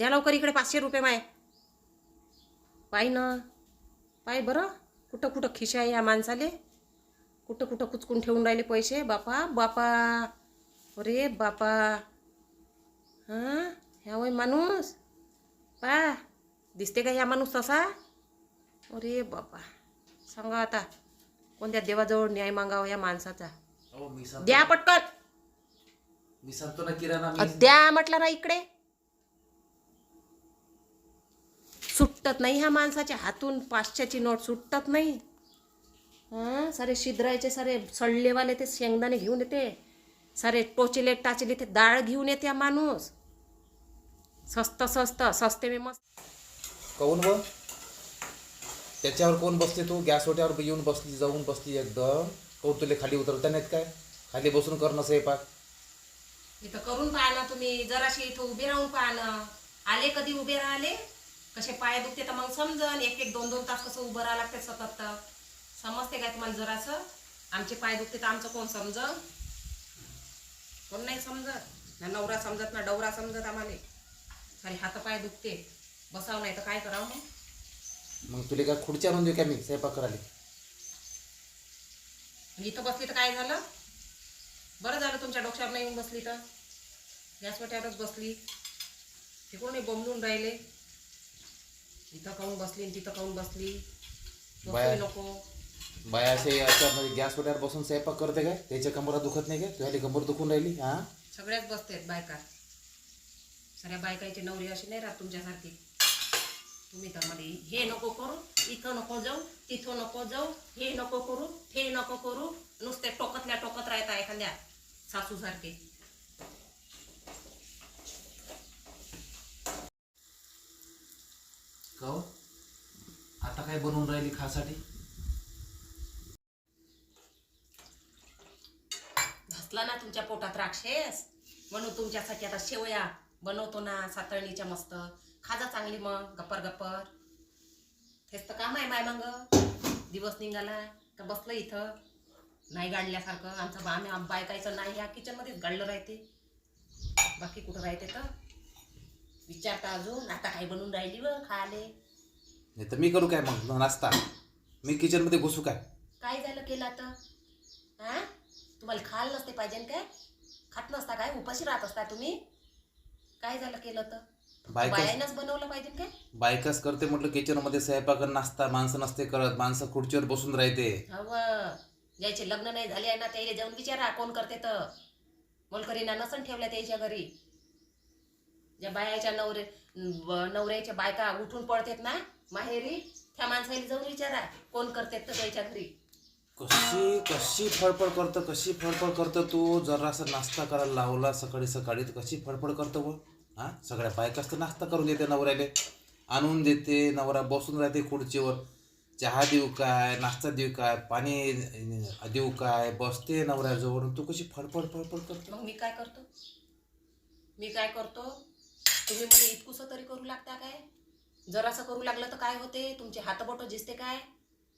द्या लवकर इकडे पाचशे रुपये माय. पाय ना. पाय बरं. कुठं कुठं खिशा आहे या माणसाले? कुठं कुठं कुचकून ठेवून राहिले पैसे? बापा बापा. अरे बापा. हां? ह्या वय माणूस. पा. दिसते का ह्या माणूस तसा? अरे बापा. सांगा आता कोणत्या देवाजवळ न्याय मागावा या माणसाचा? द्या पटकन. मी सांगतो ना किराणा द्या म्हटलं ना इकडे. सुटत नाही ह्या माणसाच्या हातून पाचशेची नोट सुटत नाही. हां? सारे शिद्रायचे सारे सडलेवाले ते शेंगदाणे घेऊन येते. सारे टोचले टाचले ते डाळ घेऊन येते हा माणूस. स्वस्त स्वस्त सस्ते में मस्त. काऊन व त्याच्यावर कोण बसते तू? गॅस ओट्यावर येऊन बसली जाऊन बसली एकदम. काऊन तुला खाली उतरता नाहीत काय? खाली बसून करणं स्वयंपाक. इथं करून पहा ना तुम्ही. जराशी इथं उभे राहून पहा ना. आले कधी? उभे राहिले? कसे पाय दुखते तर मग समजन एक एक दोन दोन तास कसं उभं राहावं लागते सतत तर. समजते काय तुम्हाला जरासं? आमचे पाय दुखते तर आमचं कोण समजन? कोण नाही समजत? ना नवरा समजत ना डवरा समजत आम्हाला. खाली हात पाय दुखते. बसावं नाही तर काय करावं मग? मग तुला काय खुर्ची आणून देऊ का मी स्वयंपाक करायला? इथं बसली तर काय झालं? बरं झालं तुमच्या डोक्यावर नाही येऊन बसली तर. गॅस वाट्यावरच बसली. तिकडून बोंबलून राहिले. इथं काऊन बसली आणि तिथं काऊन बसली. बाया. नको. बाया असे गॅस ओट्यावर बसून स्वयंपाक करते काय? त्याच्या कमरा दुखत नाही काय? तुझ्या कंबर दुखून राहिली हा? सगळ्याच बसतेत बायका. सगळ्या बायकांची नवरी अशी नाही राहत तुमच्यासारखी. तुम्ही तर मध्ये हे नको करू इथं नको जाऊ तिथं नको जाऊ हे नको करू हे नको करू. नुसते टोकतल्या टोकत राहता एखाद्या सासूसारखे. का हो? आता काय बनवून राहिली खासाठी? घासला ना तुमच्या पोटात राक्षस. म्हणून तुमच्यासाठी आता शेवया बनवतो ना सातळणीच्या मस्त. खाजा चांगली मग गप्पर गप्पर. तेच तर काम आहे माय मग. दिवस निघाला का बसलं इथं. नाही गाडल्यासारखं. आमचं बा बायकायचं नाही. ह्या किचनमध्येच गाडलं राहते. बाकी कुठं राहते तर? विचारता अजून आता काय बनवून राहिली व खाले. नाही तर मी करू काय मग नाश्ता? मी किचनमध्ये घुसू काय? काय झालं केलं आता? हा? तुम्हाला खायला नसते पाहिजे काय? खात नसता काय? उपाशी राहत असता तुम्ही? काय झालं केलं तर? बायका बायानंच बनवलं पाहिजे काय? बायकाच करते म्हटलं किचनमध्ये स्वयंपाक आणि नाश्ता माणसं नसते करत माणसं खुर्चीवर बसून राहते. हवं. ज्याचे लग्न नाही झाले आहे ना त्याला जाऊन विचारा कोण करते तर. मोलकरीना नसन ठेवल्या त्याच्या घरी. ज्या बायाच्या नवरे नवऱ्याच्या बायका उठून पडतात ना माहेरी त्या माणसाला जाऊन विचारा कोण करतात तर त्याच्या घरी. कशी कशी फडफड करतं कशी फडफड करतं तू? जरासा नाश्ता करायला लावला सकाळी सकाळी तर कशी फडफड करतं व हा? सगळ्या बायकाच तर नाश्ता करून देते नवऱ्याले. आणून देते नवरा बसून राहते खुर्चीवर. चहा देऊ काय नाश्ता देऊ काय पाणी देऊ काय बसते नवऱ्याजवळ. तू कशी फडफड फडफड करतो? मग मी काय करतो? मी काय करतो? तुम्ही मला इतकुसं तरी करू लागता काय? जरासं करू लागलं तर काय होते? तुमचे हातबोटं झिजते काय?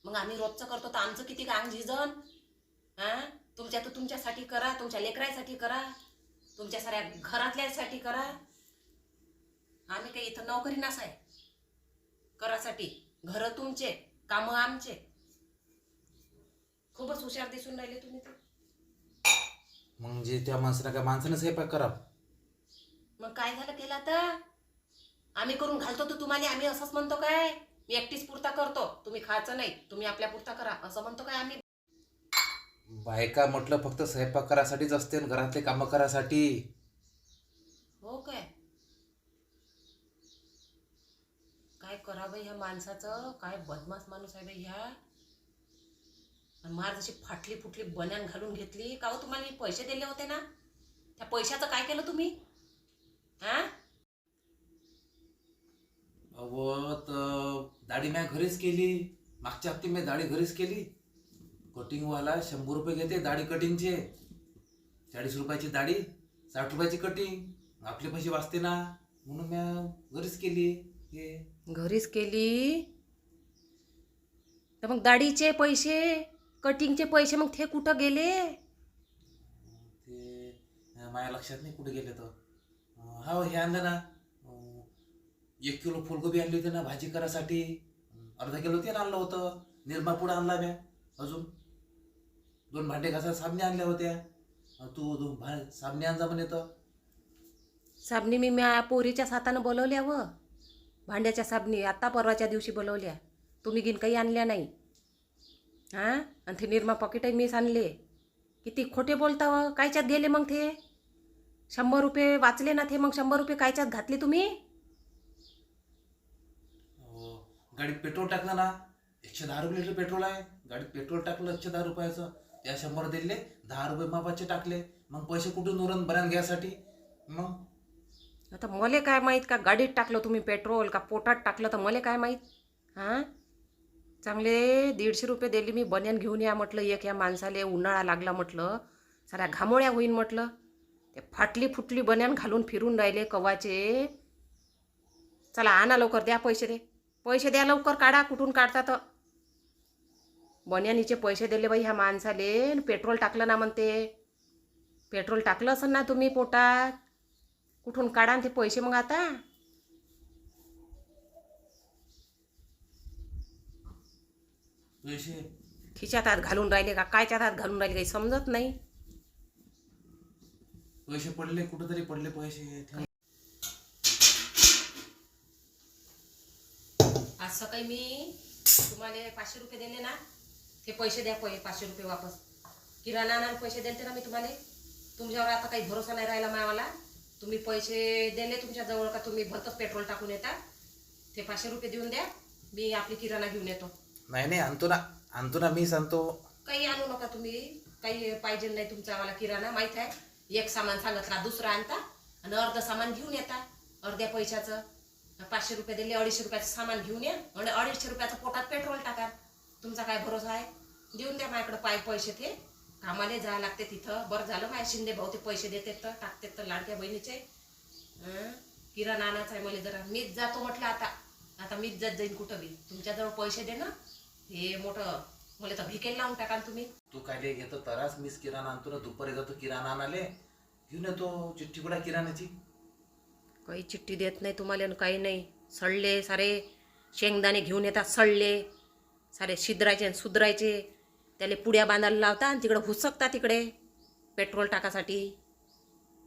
मग आम्ही रोजचं करतो तर आमचं किती अंग झिजन? हां? तुमच्या तर तुमच्यासाठी करा तुमच्या लेकरासाठी करा तुमच्या साऱ्या घरातल्यासाठी करा. आम्ही काही इथं नोकरी नसाय. करासाठी. घरं तुमचे कामं आमचे. खूपच हुशार दिसून राहिले तुम्ही तर जे त्या माणसाला काय माणसानं स्वयंपाक करा मग काय झालं केलं आता आम्ही करून घालतो तर तुम्हाला आम्ही असंच म्हणतो काय? मी एकटीच पुरता करतो. तुम्ही खायचं नाही तुम्ही आपल्या पुरता करा. असं म्हणतो काय आम्ही? बायका म्हटलं फक्त स्वयंपाक करायसाठीच असते आणि घरातले कामं करायसाठी. हो काय? काय करा बाई ह्या माणसाचं? काय बदमाश माणूस आहे बाई ह्या? आणि मार जशी फाटली फुटली बन्यान घालून घेतली. का हो तुम्हाला मी पैसे दिले होते ना? त्या पैशाचं काय केलं तुम्ही? हा? अव तर दाढी म्या घरीच केली. मागच्या हप्ते मी दाढी घरीच केली. कटिंगवाला शंभर रुपये घेते दाढी कटिंगचे चाळीस रुपयाची दाढी साठ रुपयाची कटिंग आपले पैसे वाचते ना. म्हणून म्या घरीच केली. हे. घरीच केली? तर मग दाढीचे पैसे कटिंगचे पैसे मग ते कुठं गेले? ते अं, माझ्या लक्षात नाही कुठे गेले तर. हा हे आणलं ना. एक किलो फुलगोबी आणली होती ना भाजी करायसाठी अर्धा किलो तेल आणलं होतं. निरमा पुढं आणला म्या अजून. दोन भांडे घासा साबणे आणल्या होत्या. तू दोन भा साबणे आणजा म्हणे तर. साबणी मी म्या पोरीच्या हातानं बोलवल्या व. भांड्याच्या साबणी आत्ता परवाच्या दिवशी बोलवल्या. तुम्ही गिन काही आणल्या नाही. हां? आणि ते निरमा पॉकेटही मीच आणले. किती खोटे बोलता व. कायच्यात गेले मग ते? शंभर रुपये वाचले ना ते मग शंभर रुपये कायच्यात घातले तुम्ही? हो. गाडीत पेट्रोल टाकलं ना एकशे दहा रुपये लिटर पेट्रोल आहे. गाडीत पेट्रोल टाकलं एकशे दहा रुपयाचं. त्या शंभर दिले दहा रुपये मापाचे टाकले. मग पैसे कुठून उरण बऱ्यान घ्यायसाठी मग? आता मले काय माहीत का गाडीत टाकलं तुम्ही पेट्रोल का पोटात टाकलं तर मले काय माहीत? हां? चांगले दीडशे रुपये दिले मी बन्यान घेऊन या म्हटलं एक या माणसाले उन्हाळा लागला म्हटलं साऱ्या घामोळ्या होईन म्हटलं. ते फाटली फुटली बन्यान घालून फिरून राहिले कवाचे चला आणा लवकर द्या पैसे दे. पैसे द्या लवकर काढा कुठून काढतात? बन्यानीचे पैसे दिले बाई ह्या माणसाले पेट्रोल टाकलं ना म्हणते. पेट्रोल टाकलं असेल ना तुम्ही पोटात? कुठून काढा ते पैसे मग आता? पैसे? खिच्यात हात घालून राहिले का? कायच्यात हात घालून राहिले काही समजत नाही. पैसे पडले कुठेतरी पडले पैसे. ठेव. आज सकाळी मी तुम्हाला पाचशे रुपये दिले ना ते पैसे द्या पै पाचशे रुपये वापस. किराणा आणायला पैसे दिले ना मी तुम्हाला. तुमच्यावर आता काही भरोसा नाही राहिला मावाला तुम्ही पैसे दिले तुमच्याजवळ का तुम्ही भरतच पेट्रोल टाकून येता. ते पाचशे रुपये देऊन द्या मी आपली किराणा घेऊन येतो. नाही नाही आणतो ना. आणतो ना मी सांगतो काही आणू नका तुम्ही. काही पाहिजे नाही तुमचा आम्हाला किराणा माहीत आहे. एक सामान सांगितला दुसरा आणता आणि अर्ध सामान घेऊन येता. अर्ध्या पैशाचं. पाचशे रुपये दिले अडीचशे रुपयाचं सामान घेऊन या आणि अडीचशे रुपयाचं पोटात पेट्रोल टाका. तुमचा काय भरोसा आहे? देऊन द्या माझ्याकडे पाय पैसे ते. कामाला जावं लागते तिथं. बरं झालं माझ्या शिंदे भाऊ ते पैसे देते तर टाकतात तर लाडक्या बहिणीचे. किराणा आणायचा आहे मला जरा. मीच जातो म्हटलं आता. आता मीच जात जाईन कुठं बी. तुमच्याजवळ पैसे दे ना. हे मोठं मला तर भिकेल लावून टाका ना तुम्ही. तू काय घेतो तरास मीच किराणा आणतो ना दुपारी जातो किराणा आणाले घेऊन येतो चिठ्ठी कुठा किराणाची काही चिठ्ठी देत नाही तुम्हाला आणि काही नाही. सडले सारे शेंगदाणे घेऊन येतात सडले. सारे शिद्रायचे आणि सुधरायचे त्याले पुड्या बांधायला लावता आणि तिकडं हुसकता तिकडे पेट्रोल टाकासाठी.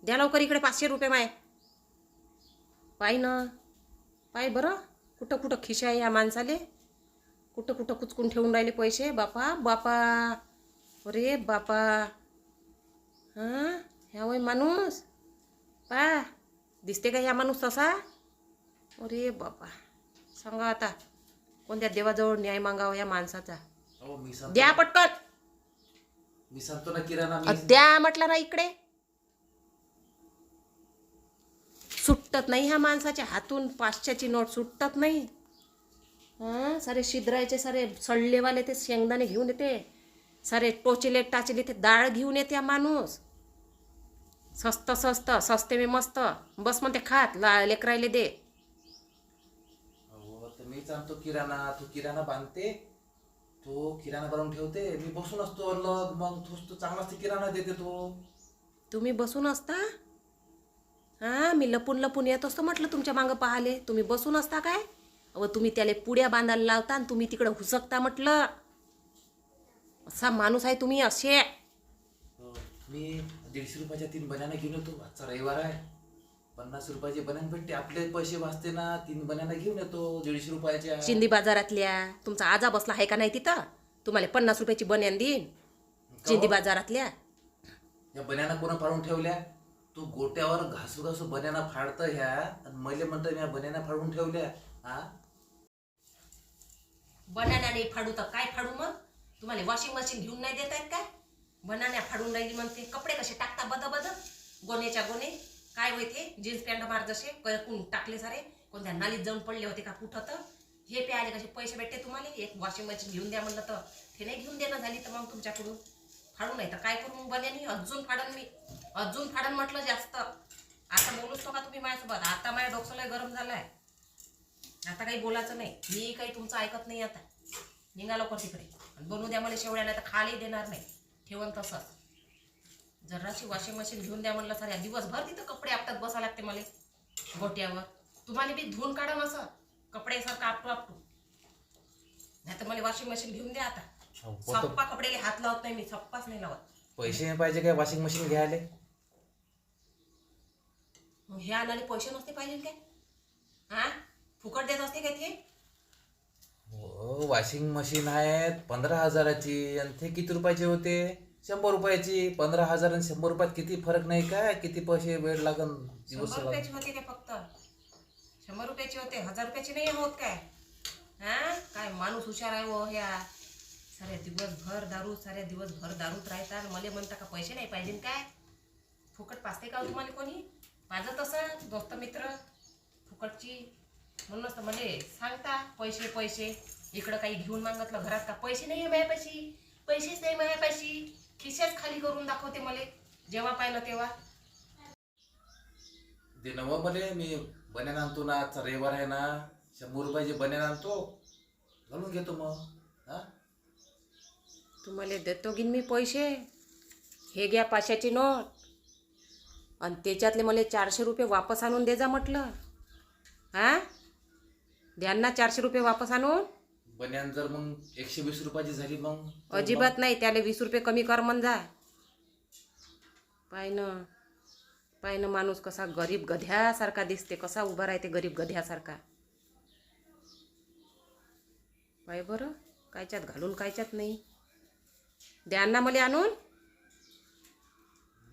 द्या लवकर इकडे पाचशे रुपये माय. पाय ना. पाय बरं. कुठं कुठं खिशा आहे या माणसाले? कुठं कुठं कुचकून ठेवून राहिले पैसे? बापा बापा. अरे बापा. हां? ह्या वय माणूस. पा. दिसते का ह्या माणूस तसा? अरे बापा. सांगा आता कोणत्या देवाजवळ न्याय मागावा या माणसाचा? मी द्या पटकन. मी सांगतो ना किराणा मी द्या म्हटलं ना इकडे. सुटत नाही ह्या माणसाच्या हातून पाचशेची नोट सुटत नाही. हां सारे शिद्रायचे सारे सडलेवाले ते शेंगदाणे घेऊन येते. सारे टोचले टाचले ते डाळ घेऊन येते माणूस. स्वस्त स्वस्त सस्ते मी मस्त. बस म्हणते खात ला लेकरायले दे. तर मीच आणतो किराणा. तू किराणा बांधते तो किराणा बनवून ठेवते. मी बसून असतो अलग मग तूच तो चांगलाच ते किराणा देते तो. तुम्ही बसून असता? हां मी लपून लपून येत असतो म्हटलं तुमच्या मागं पाहाले तुम्ही बसून असता काय? अव तुम्ही त्याला पुड्या बांधायला लावता आणि तुम्ही तिकडं हुसकता म्हटलं. असा माणूस आहे तुम्ही असे. हो, मी दीडशे रुपयाच्या तीन बनाना घेऊन येतो. आजचा रविवार आहे. पन्नास रुपयाचे बनान भेटते. आपले पैसे वाचते ना तीन बनाना घेऊन येतो. दीडशे रुपयाच्या. शिंदी बाजारातल्या. तुमचा आजा बसला आहे का नाही तिथं? तुम्हाला पन्नास रुपयाची बन्यान देईन. शिंदी बाजारातल्या. या बनाना कोणा फाडून ठेवल्या? तू गोट्यावर घासू घासू बनाना फाडतं ह्या. आणि मैले म्हणतं मी बनाना फाडून ठेवल्या. हा बनाण्याने फाडू तर काय फाडू मग? तुम्हाला वॉशिंग मशीन घेऊन नाही देत आहेत काय? बनाण्या फाडून राहिली म्हणते कपडे कसे टाकता बद बद? गोण्याच्या गोणे. काय होते जीन्स पॅन्ट मार जसे कोण टाकले सारे? कोणत्या नालीत जाऊन पडले होते का कुठं तर? हे प्यायले कसे पैसे भेटते तुम्हाला? एक वॉशिंग मशीन घेऊन द्या म्हणलं तर. ते नाही घेऊन देणं झाली तर मग तुमच्याकडून. फाडू नाही तर काय करू मग बन्यानी अजून फाडन मी. अजून फाडन म्हटलं जास्त. आता बोलूच नका तुम्ही माझ्यासोबत. आता माझ्या डोकं गरम गरम आहे आता काही बोलायचं नाही. मी काही तुमचं ऐकत नाही आता. निघा लवकर तिकडे. बनवू द्या मला शेवड्या नाही तर खाली देणार नाही. ठेवण तसंच जराशी वॉशिंग मशीन घेऊन द्या म्हणलं साऱ्या दिवसभर तिथं कपडे आपटात बसा लागते मला. गोट्यावर. तुम्हाला बी धुवून काढा असं. कपडे सारखं आपटू आपटू. नाही तर मला वॉशिंग मशीन घेऊन द्या आता. कोणतं- सप्पा कपडेले हात लावत नाही मी. सप्पाच नाही लावत. पैसे नाही पाहिजे काय वॉशिंग मशीन घ्यायला? मग हे आणायला पैसे नसते पाहिजे काय? हा? फुकट देत असते काय ते हो वॉशिंग मशीन आहेत पंधरा हजाराची. आणि ते किती रुपयाचे होते? शंभर रुपयाची. पंधरा हजार आणि शंभर रुपयात किती फरक नाही काय? किती पैसे वेळ लागन? दिवस शंभर रुपयाची होते काय फक्त? शंभर रुपयाची होते. हजार रुपयाची नाही होत काय? हा? काय माणूस हुशार आहे हो ह्या साऱ्या दिवसभर दारू साऱ्या दिवसभर दारूत राहतात. मला म्हणता का पैसे नाही पाहिजे काय? फुकट पाचते का हो तुम्हाला कोणी? माझं तसं दोस्त मित्र फुकटची म्हणूनच तर मला सांगता पैसे पैसे. इकडं काही घेऊन मागतलं घरात का? पैसे नाही आहे माझ्यापाशी. पैसेच नाही माझ्यापाशी. खिशाच खाली करून दाखवते मला. जेव्हा पाहिलं तेव्हा. ते नवं मले मी बन्यान आणतो ना आजचा रविवार आहे ना शंभर रुपयाचे बन्यान आणतो घालून घेतो मग हा? तुम्हाला देतो की मी पैसे. हे घ्या पाचशेची नोट. आणि त्याच्यातले मला चारशे रुपये वापस आणून दे जा म्हटलं. हां? द्यान चारशे रुपये वापस आणून बन्यान जर मग एकशे वीस रुपयाची झाली मग अजिबात नाही त्याला वीस रुपये कमी कर म्हण जा पाय न पाय न माणूस कसा गरीब गध्यासारखा दिसते कसा उभा राहते गरीब गध्यासारखा. पाय बरं कायच्यात घालून कायच्यात नाही. द्या ना मला आणून.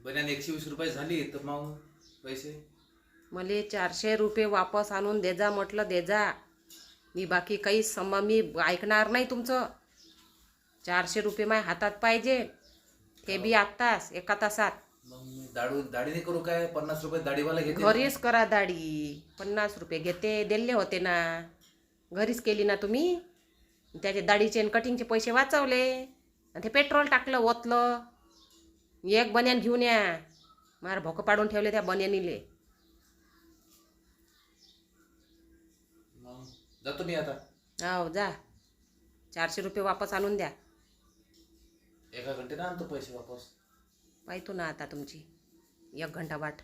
बन्यान एकशे वीस रुपये झाली तर मग पैसे? मले चारशे रुपये वापस आणून दे जा म्हटलं दे जा. मी बाकी काही सम मी ऐकणार नाही तुमचं. चारशे रुपये माझ्या हातात पाहिजे. ते बी आत्ताच एका तासात. दाडू दाढी करू काय? पन्नास रुपये दाढीवाला घेते घरीच करा दाढी. पन्नास रुपये घेते दिले होते ना. घरीच केली ना तुम्ही. त्याचे दाढीचे आणि कटिंगचे पैसे वाचवले. आणि ते पेट्रोल टाकलं ओतलं. एक बन्यान घेऊन या. मार भोकं पाडून ठेवले त्या बन्यानीले मग जातो मी आता. हो जा. चारशे रुपये वापस आणून द्या. एका घंटेनं आणतो पैसे वापस. पाहतो ना आता तुमची. एक घंटा वाट.